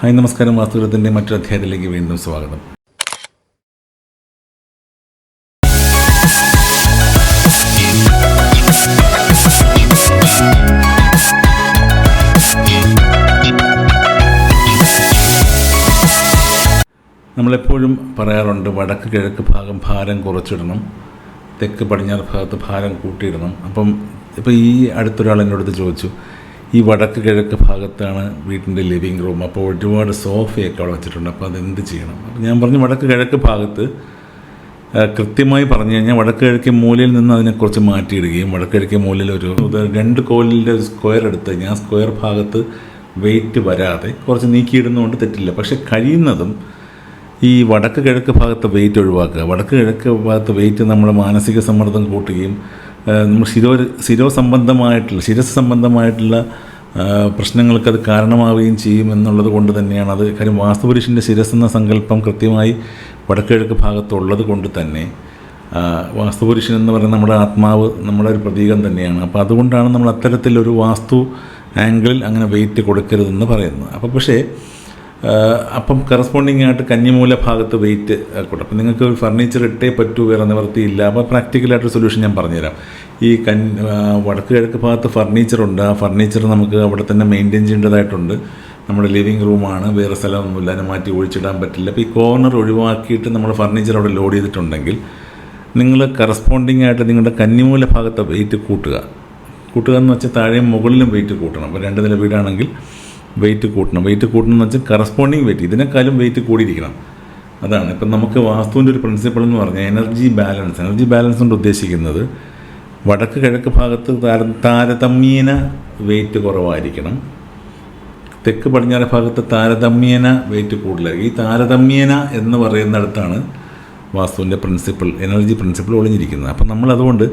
Hi നമസ്കാരം. വാസ്തുവിധത്തിന്റെ മറ്റൊരു അധ്യായത്തിലേക്ക് വീണ്ടും സ്വാഗതം. നമ്മളെപ്പോഴും പറയാറുണ്ട് വടക്ക് കിഴക്ക് ഭാഗം ഭാരം കുറച്ചിടണം തെക്ക് പടിഞ്ഞാറ് ഭാഗത്ത് ഭാരം കൂട്ടിയിടണം. അപ്പം ഇപ്പോൾ ഈ അടുത്തൊരാൾ അടുത്ത് ചോദിച്ചു ഈ വടക്ക് കിഴക്ക് ഭാഗത്താണ് വീട്ടിന്റെ ലിവിങ് റൂം. അപ്പോൾ ഒരുപാട് സോഫയൊക്കെ അവിടെ വെച്ചിട്ടുണ്ട്. അപ്പോൾ അതെന്ത് ചെയ്യണം? അപ്പോൾ ഞാൻ പറഞ്ഞു വടക്ക് കിഴക്ക് ഭാഗത്ത് കൃത്യമായി പറഞ്ഞു കഴിഞ്ഞാൽ വടക്ക് കിഴക്കേ മൂലയിൽ നിന്ന് അതിനെക്കുറിച്ച് മാറ്റിയിടുകയും വടക്ക് കിഴക്കേ മൂലയിൽ ഒരു രണ്ട് കോലിന്റെ ഒരു സ്ക്വയർ എടുത്ത് ഞാൻ സ്ക്വയർ ഭാഗത്ത് വെയിറ്റ് വരാതെ കുറച്ച് നീക്കിയിടുന്നതുകൊണ്ട് തെറ്റില്ല. പക്ഷേ കഴിയുന്നതും ഈ വടക്ക് കിഴക്ക് ഭാഗത്ത് വെയിറ്റ് ഒഴിവാക്കുക. വടക്ക് കിഴക്ക് ഭാഗത്ത് വെയിറ്റ് നമ്മൾ മാനസിക സമ്മർദ്ദം കൂട്ടുകയും നമ്മൾ ശിരോ ശിരോ സംബന്ധമായിട്ടുള്ള ശിരസ് സംബന്ധമായിട്ടുള്ള പ്രശ്നങ്ങൾക്ക് അത് കാരണമാവുകയും ചെയ്യും എന്നുള്ളത് കൊണ്ട് തന്നെയാണ്. അത് കാര്യം വാസ്തുപുരുഷന്റെ ശിരസ് എന്ന സങ്കല്പം കൃത്യമായി വടക്കിഴക്ക് ഭാഗത്തുള്ളത് കൊണ്ട് തന്നെ വാസ്തുപുരുഷൻ എന്ന് പറയുന്നത് നമ്മുടെ ആത്മാവ് നമ്മുടെ ഒരു പ്രതീകം തന്നെയാണ്. അപ്പോൾ അതുകൊണ്ടാണ് നമ്മൾ അത്തരത്തിലൊരു വാസ്തു ആംഗിളിൽ അങ്ങനെ വെയിറ്റ് കൊടുക്കരുതെന്ന് പറയുന്നത്. അപ്പോൾ പക്ഷേ അപ്പം കറസ്പോണ്ടിങ് ആയിട്ട് കന്നിമൂല ഭാഗത്ത് വെയിറ്റ് കൂട്ടും. അപ്പം നിങ്ങൾക്ക് ഒരു ഫർണിച്ചർ ഇട്ടേ പറ്റൂ വേറെ നിവൃത്തിയില്ല. അപ്പോൾ പ്രാക്ടിക്കലായിട്ടൊരു സൊല്യൂഷൻ ഞാൻ പറഞ്ഞുതരാം. ഈ കൻ വടക്ക് കിഴക്ക് ഭാഗത്ത് ഫർണിച്ചറുണ്ട് ആ ഫർണിച്ചർ നമുക്ക് അവിടെ തന്നെ മെയിന്റെയിൻ ചെയ്യേണ്ടതായിട്ടുണ്ട്. നമ്മുടെ ലിവിങ് റൂമാണ് വേറെ സ്ഥലമൊന്നുമില്ല. അതിനെ മാറ്റി ഒഴിച്ചിടാൻ പറ്റില്ല. അപ്പോൾ ഈ കോർണർ ഒഴിവാക്കിയിട്ട് നമ്മൾ ഫർണിച്ചർ അവിടെ ലോഡ് ചെയ്തിട്ടുണ്ടെങ്കിൽ നിങ്ങൾ കറസ്പോണ്ടിങ് ആയിട്ട് നിങ്ങളുടെ കന്നിമൂല ഭാഗത്തെ വെയിറ്റ് കൂട്ടുക. കൂട്ടുക എന്ന് വെച്ചാൽ താഴെയും മുകളിലും വെയിറ്റ് കൂട്ടണം. അപ്പോൾ രണ്ട് നില വീടാണെങ്കിൽ വെയിറ്റ് കൂട്ടണം. വെയിറ്റ് കൂട്ടണം എന്ന് വെച്ചാൽ കറസ്പോണ്ടിങ് വെയിറ്റ് ഇതിനേക്കാളും വെയിറ്റ് കൂടിയിരിക്കണം. അതാണ്. ഇപ്പം നമുക്ക് വാസ്തുവിന്റെ ഒരു പ്രിൻസിപ്പിൾ എന്ന് പറഞ്ഞാൽ എനർജി ബാലൻസ് എനർജി ബാലൻസ് കൊണ്ട് ഉദ്ദേശിക്കുന്നത് വടക്ക് കിഴക്ക് ഭാഗത്ത് താര താരതമ്യേന വെയിറ്റ് കുറവായിരിക്കണം. തെക്ക് പടിഞ്ഞാറ് ഭാഗത്ത് താരതമ്യേന വെയിറ്റ് കൂടുതലായിരിക്കും. ഈ താരതമ്യേന എന്ന് പറയുന്നിടത്താണ് വാസ്തുവിന്റെ പ്രിൻസിപ്പിൾ എനർജി പ്രിൻസിപ്പിൾ ഒളിഞ്ഞിരിക്കുന്നത്. അപ്പം നമ്മൾ അതുകൊണ്ട്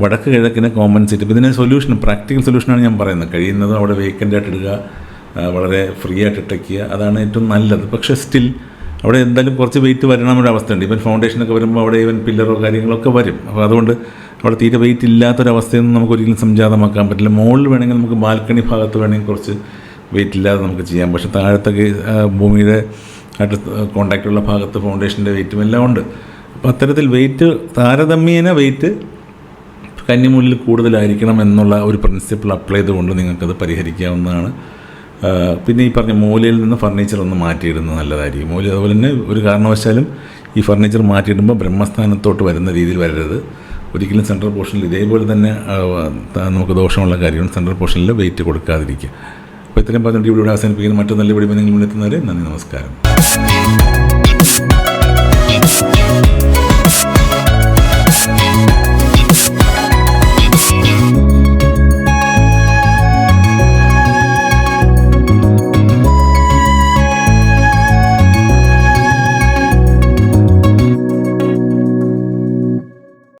വടക്ക് കിഴക്കിനെ കോമ്പൻസേറ്റ് ഇപ്പം ഇതിന് സൊല്യൂഷൻ പ്രാക്ടിക്കൽ സൊല്യൂഷനാണ് ഞാൻ പറയുന്നത്. കഴിയുന്നത് അവിടെ വേക്കന്റ് ആയിട്ട് ഇടുക വളരെ ഫ്രീ ആയിട്ട് ഇട്ടയ്ക്കുക അതാണ് ഏറ്റവും നല്ലത്. പക്ഷേ സ്റ്റിൽ അവിടെ എന്തായാലും കുറച്ച് വെയിറ്റ് വരണം ഒരു അവസ്ഥയുണ്ട്. ഇവൻ ഫൗണ്ടേഷനൊക്കെ വരുമ്പോൾ അവിടെ ഇവൻ പില്ലറോ കാര്യങ്ങളൊക്കെ വരും. അപ്പോൾ അതുകൊണ്ട് അവിടെ തീരെ വെയിറ്റ് ഇല്ലാത്തൊരവസ്ഥയൊന്നും നമുക്ക് ഒരിക്കലും സംജാതമാക്കാൻ പറ്റില്ല. മുകളിൽ വേണമെങ്കിൽ നമുക്ക് ബാൽക്കണി ഭാഗത്ത് വേണമെങ്കിൽ കുറച്ച് വെയിറ്റ് ഇല്ലാതെ നമുക്ക് ചെയ്യാം. പക്ഷേ താഴത്തൊക്കെ ഭൂമിയുടെ ആയിട്ട് കോണ്ടാക്റ്റുള്ള ഭാഗത്ത് ഫൗണ്ടേഷന്റെ വെയിറ്റും എല്ലാം ഉണ്ട്. അപ്പോൾ അത്തരത്തിൽ വെയിറ്റ് താരതമ്യേന വെയിറ്റ് കന്നിമൂലിൽ കൂടുതലായിരിക്കണം എന്നുള്ള ഒരു പ്രിൻസിപ്പിൾ അപ്ലൈ ചെയ്തുകൊണ്ട് നിങ്ങൾക്കത് പരിഹരിക്കാവുന്നതാണ്. പിന്നെ ഈ പറഞ്ഞ മൂലയിൽ നിന്ന് ഫർണിച്ചർ ഒന്ന് മാറ്റിയിടുന്നത് നല്ലതായിരിക്കും. മൂല അതുപോലെ തന്നെ ഒരു കാരണവശാലും ഈ ഫർണിച്ചർ മാറ്റിയിടുമ്പോൾ ബ്രഹ്മസ്ഥാനത്തോട്ട് വരുന്ന രീതിയിൽ വരരുത്. ഒരിക്കലും സെൻട്രൽ പോർഷനിൽ ഇതേപോലെ തന്നെ നമുക്ക് ദോഷമുള്ള കാര്യമാണ് സെൻട്രൽ പോർഷനിൽ വെയിറ്റ് കൊടുക്കാതിരിക്കുക. അപ്പോൾ ഇത്രയും പറഞ്ഞിട്ട് ഇവിടെ അവസാനിപ്പിക്കുന്ന. മറ്റൊരു നല്ല വീഡിയോ നിങ്ങൾ മുന്നെത്തുന്നവരെ നന്ദി നമസ്കാരം.